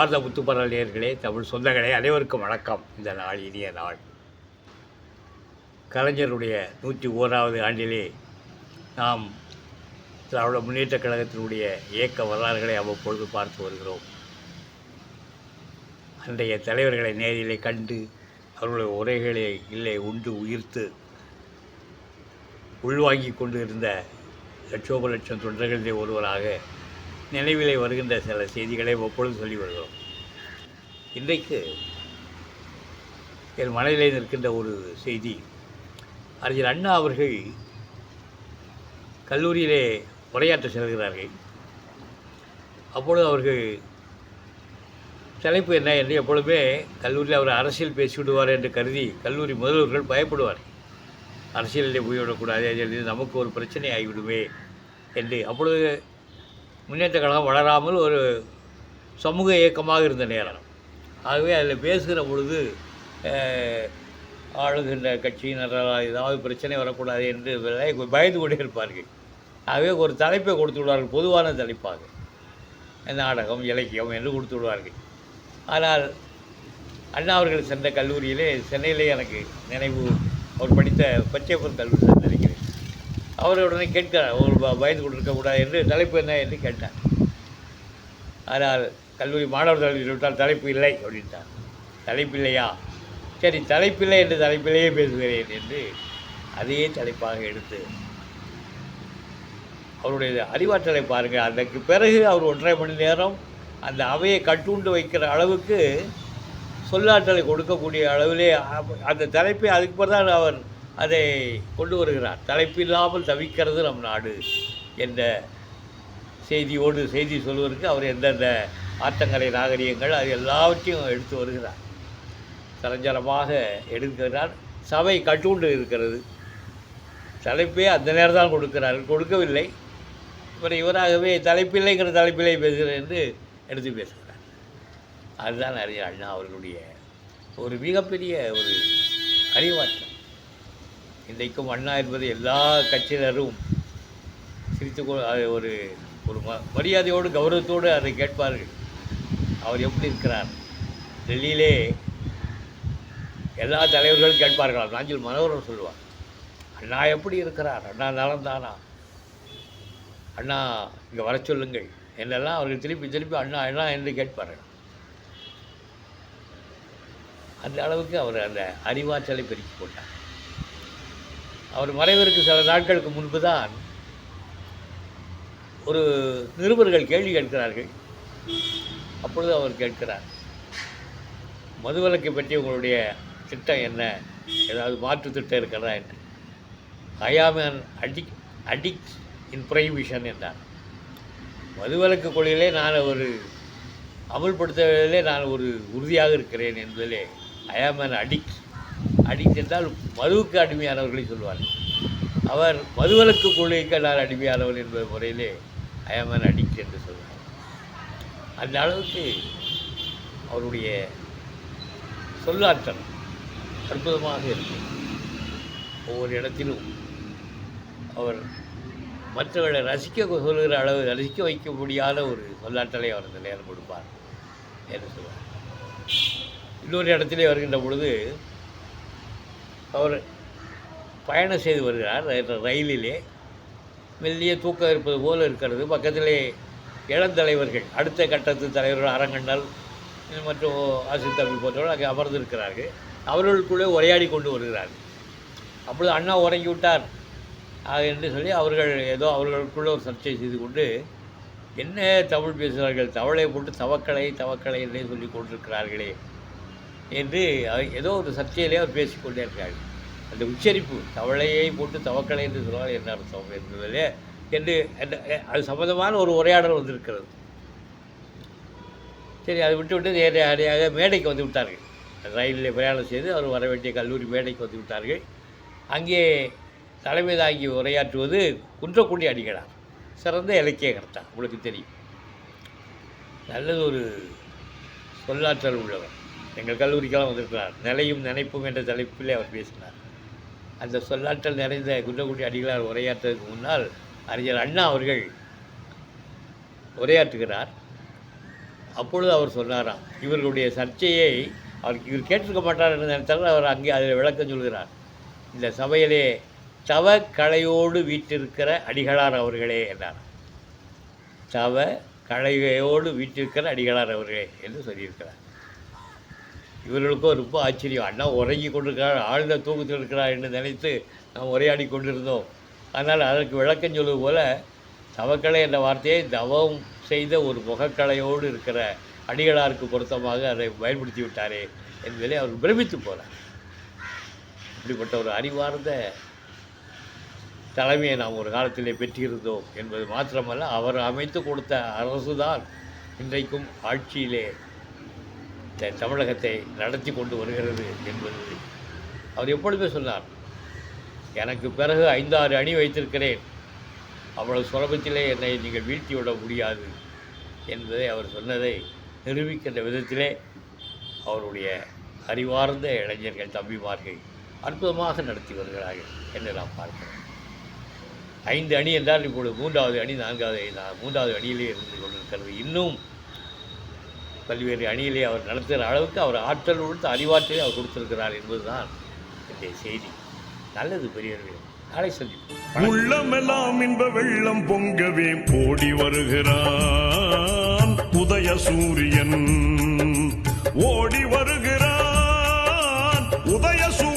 அன்பார்ந்த முத்துப்பரல் நேயர்களே தமிழ் சொந்தங்களே அனைவருக்கும் வணக்கம். இந்த நாள் இனிய நாள். கலைஞருடைய நூற்றி ஓராவது ஆண்டிலே நாம் திராவிட முன்னேற்றக் கழகத்தினுடைய இயக்க வரலாறுகளை அவ்வப்பொழுது பார்த்து வருகிறோம். அன்றைய தலைவர்களை நேரிலே கண்டு அவர்களுடைய உரைகளை இல்லை உண்டு உயிர்த்து உள்வாங்கிக் கொண்டு இருந்த லட்சோப லட்சம் தொண்டர்களிலே ஒருவராக நினைவிலே வருகின்ற சில செய்திகளை ஒப்பொழுது சொல்லி வருகிறோம். இன்றைக்கு என் மனதிலே நிற்கின்ற ஒரு செய்தி. அறிஞர் அண்ணா அவர்கள் கல்லூரியிலே உரையாற்ற செல்கிறார்கள். அப்பொழுது அவர்கள் தலைப்பு என்ன? என்று எப்பொழுதுமே கல்லூரியில் அவர் அரசியல் பேசிவிடுவார் என்று கருதி கல்லூரி முதல்வர்கள் பயப்படுவார் அரசியலில் போய்விடக்கூடாது அது நமக்கு ஒரு பிரச்சனை ஆகிவிடுமே என்று அப்பொழுது முன்னேற்ற கழகம் வளராமல் ஒரு சமூக இயக்கமாக இருந்த நேரம். ஆகவே அதில் பேசுகிற பொழுது ஆளுகின்ற கட்சியினரால் ஏதாவது பிரச்சனை வரக்கூடாது என்று பயந்து கொண்டே இருப்பார்கள். ஆகவே ஒரு தலைப்பை கொடுத்து விடுவார்கள் பொதுவான தலைப்பாக. நாடகம் இலக்கியம் என்று கொடுத்து விடுவார்கள். ஆனால் அண்ணா அவர்கள் சென்ற கல்லூரியிலே சென்னையிலே எனக்கு நினைவு அவர் படித்த பச்சைப்பன் கல்லூரி நினைக்கிறேன் அவர் உடனே கேட்கிறார் ஒரு பயந்து கொண்டிருக்கக்கூடாது என்று தலைப்பு என்ன என்று கேட்டார். ஆனால் கல்லூரி மாணவர் தலைவர் விட்டால் தலைப்பு இல்லை அப்படின்ட்டார். தலைப்பு இல்லையா? சரி தலைப்பில்லை என்று தலைப்பிலேயே பேசுகிறேன் என்று அதையே தலைப்பாக எடுத்து அவருடைய அறிவாற்றலை பாருங்கள் அதற்கு பிறகு அவர் ஒன்றரை மணி நேரம் அந்த அவையை கட்டுண்டு வைக்கிற அளவுக்கு சொல்லாற்றலை கொடுக்கக்கூடிய அளவிலே அந்த தலைப்பை அதுக்கு பிறகு அவர் அதை கொண்டு வருகிறார். தலைப்பில்லாமல் தவிக்கிறது நம் நாடு என்ற செய்தியோடு செய்தி சொல்வதற்கு அவர் எந்தெந்த ஆற்றங்கரை நாகரிகங்கள் அது எல்லாவற்றையும் எடுத்து வருகிறார். சரஞ்சரமாக எடுக்கிறார். சபை கட்டுண்டு இருக்கிறது. தலைப்பே அந்த நேரம் தான் கொடுக்கிறார். கொடுக்கவில்லை. இவர் இவராகவே தலைப்பில்லைங்கிற தலைப்பிலே பேசுகிறேன் என்று எடுத்து பேசுகிறார். அதுதான் அறிஞர் அண்ணா அவர்களுடைய ஒரு மிகப்பெரிய ஒரு அறிவாற்றல். இன்றைக்கும் அண்ணா என்பது எல்லா கட்சியினரும் சிரித்து அது ஒரு ஒரு ம மரியாதையோடு கௌரவத்தோடு அதை கேட்பார்கள். அவர் எப்படி இருக்கிறார்? டெல்லியிலே எல்லா தலைவர்களும் கேட்பார்களாம் நாஞ்சில் மனோகரன் சொல்லுவார் அண்ணா எப்படி இருக்கிறார்? அண்ணா நலந்தானா அண்ணா இங்கே வர சொல்லுங்கள். என்னெல்லாம் அவர்கள் திருப்பி திருப்பி அண்ணா அண்ணா என்று கேட்பார்கள். அந்த அளவுக்கு அவர் அந்த அறிவாற்றலை பெருக்கி கொண்டார். அவர் மறைவதற்கு சில நாட்களுக்கு முன்பு தான் ஒரு நிருபர்கள் கேள்வி கேட்கிறார்கள். அப்பொழுது அவர் கேட்கிறார் மதுவிலக்கை பற்றி உங்களுடைய திட்டம் என்ன? ஏதாவது மாற்று திட்டம் இருக்கிறதா? என்ன ஐயாமன் அடிக் அடிக்ட் இன் ப்ரைவிஷன் என்றார். மதுவிலக்கு கொள்கையிலே நான் ஒரு அமல்படுத்துவதிலே நான் ஒரு உறுதியாக இருக்கிறேன் என்பதிலே ஐயாமன் அடிக்ட் அடிக்ட் என்றால் மதுவுக்கு அடிமையானவர்களை சொல்வார் அவர் மதுவலுக்கு கொள்கைக்கு நான் அடிமையானவர் என்பது முறையிலே அயமன் அடிக்ட் என்று சொல்வார். அந்த அளவுக்கு அவருடைய சொல்லாற்றல் அற்புதமாக இருக்கும் ஒவ்வொரு இடத்திலும் அவர் மற்றவர்களை ரசிக்க சொல்கிற அளவு ரசிக்க வைக்க முடியாத ஒரு சொல்லாற்றலை அவர் அந்த நேரம் கொடுப்பார் என்று சொல்வார். இன்னொரு இடத்திலே வருகின்ற பொழுது அவர் பயணம் செய்து வருகிறார் ர- ரயிலிலே. மெல்லிய தூக்கம் இருப்பது போல இருக்கிறது. பக்கத்திலே இளந்தலைவர்கள் அடுத்த கட்டத்து தலைவர்கள் அரங்கண்ணல் மற்றும் ஆசிர் தம்பி போன்றவர்கள் அங்கே அமர்ந்திருக்கிறார்கள். அவர்களுக்குள்ளே உரையாடி கொண்டு வருகிறார்கள் அப்பொழுது அண்ணா உறங்கி விட்டார். என்று சொல்லி அவர்கள் ஏதோ அவர்களுக்குள்ளே ஒரு சர்ச்சை செய்து கொண்டு என்ன தமிழ் பேசுகிறார்கள்? தவளை போட்டு தவக்கலை தவக்கலை என்றே சொல்லி கொண்டிருக்கிறார்களே. என்று அவர் ஏதோ ஒரு சர்ச்சையிலே அவர் பேசிக்கொண்டே இருக்கிறார்கள் அந்த உச்சரிப்பு தவளையை போட்டு தவக்கலை என்று சொன்னால் என்ன அர்த்தம் என்பதிலே என்று அது சம்மந்தமான ஒரு உரையாடல் வந்திருக்கிறது. சரி அதை விட்டு விட்டு நேர அடியாக மேடைக்கு வந்து விட்டார்கள். ரயிலில் பிரயாணம் செய்து அவர் வர வேண்டிய கல்லூரி மேடைக்கு வந்து விட்டார்கள். அங்கே தலைமை தாங்கி உரையாற்றுவது குன்றக்குடி அடிகளார். சிறந்த இலக்கியகர்த்தா உங்களுக்கு தெரியும். நல்லது ஒரு சொல்லாற்றல் உள்ளவர். எங்கள் கல்லூரிக்கெல்லாம் வந்திருக்கிறார். நிலையும் நினைப்பும் என்ற தலைப்பிலே அவர் பேசினார். அந்த சொல்லாற்றல் நிறைந்த குன்றக்குடி அடிகளார் உரையாற்றுவதற்கு முன்னால் அறிஞர் அண்ணா அவர்கள் உரையாற்றுகிறார். அப்பொழுது அவர் சொன்னாராம் இவர்களுடைய சர்ச்சையை அவர் இவர் கேட்டிருக்க மாட்டார் என்று நினைத்தால் அவர் அங்கே அதில் விளக்கம் சொல்கிறார். இந்த சபையிலே தவ கலையோடு வீட்டிருக்கிற அடிகளார் அவர்களே என்றார். தவ கலையோடு வீட்டிருக்கிற அடிகளார் அவர்களே என்று சொல்லியிருக்கிறார். இவர்களுக்கும் ரொம்ப ஆச்சரியம். அண்ணா உறங்கி கொண்டிருக்கிறார் ஆழ்ந்த தூக்கத்தில் இருக்கிறார் என்று நினைத்து நாம் உரையாடி கொண்டிருந்தோம். ஆனால் அதற்கு விளக்கம் சொல்வது போல தவக்கலை என்ற வார்த்தையை தவம் செய்த ஒரு முகக்கலையோடு இருக்கிற அடிகளாருக்கு பொருத்தமாக அதை பயன்படுத்தி விட்டாரே என்பதை அவர் பிரமித்து போகிறார் இப்படிப்பட்ட ஒரு அறிவார்ந்த தலைமையை நாம் ஒரு காலத்திலே பெற்றிருந்தோம் என்பது மாத்திரமல்ல அவர் அமைத்து கொடுத்த அரசுதான் இன்றைக்கும் ஆட்சியிலே தமிழகத்தை நடத்தி கொண்டு வருகிறது என்பது அவர் எப்பொழுதுமே சொன்னார் எனக்கு பிறகு ஐந்தாறு அணி வைத்திருக்கிறேன். அவ்வளவு சுலபத்திலே என்னை நீங்கள் வீழ்த்தி விட முடியாது என்பதை அவர் சொன்னதை நிரூபிக்கின்ற விதத்திலே அவருடைய அறிவார்ந்த இளைஞர்கள் தம்பிமார்கள் அற்புதமாக நடத்தி வருகிறார்கள் என்று நாம் பார்க்கிறோம். ஐந்து அணி என்றால் இப்பொழுது மூன்றாவது அணி நான்காவது அணி, மூன்றாவது அணியிலே இருந்து கொண்டிருக்கிறது. இன்னும் பல்வேறு அணியிலே அவர் நடத்துகிற அளவுக்கு அவர் ஆற்றல் கொடுத்து அறிவாற்றலை அவர் கொடுத்திருக்கிறார் என்பதுதான் இன்றைய செய்தி. நல்லது பெரியவர்களே நாளை சந்திப்போம். உள்ளமெல்லாம் இன்ப வெள்ளம் பொங்கவே போடி வருகிறான். உதய சூரியன் ஓடி வருகிறான். உதய சூரியன்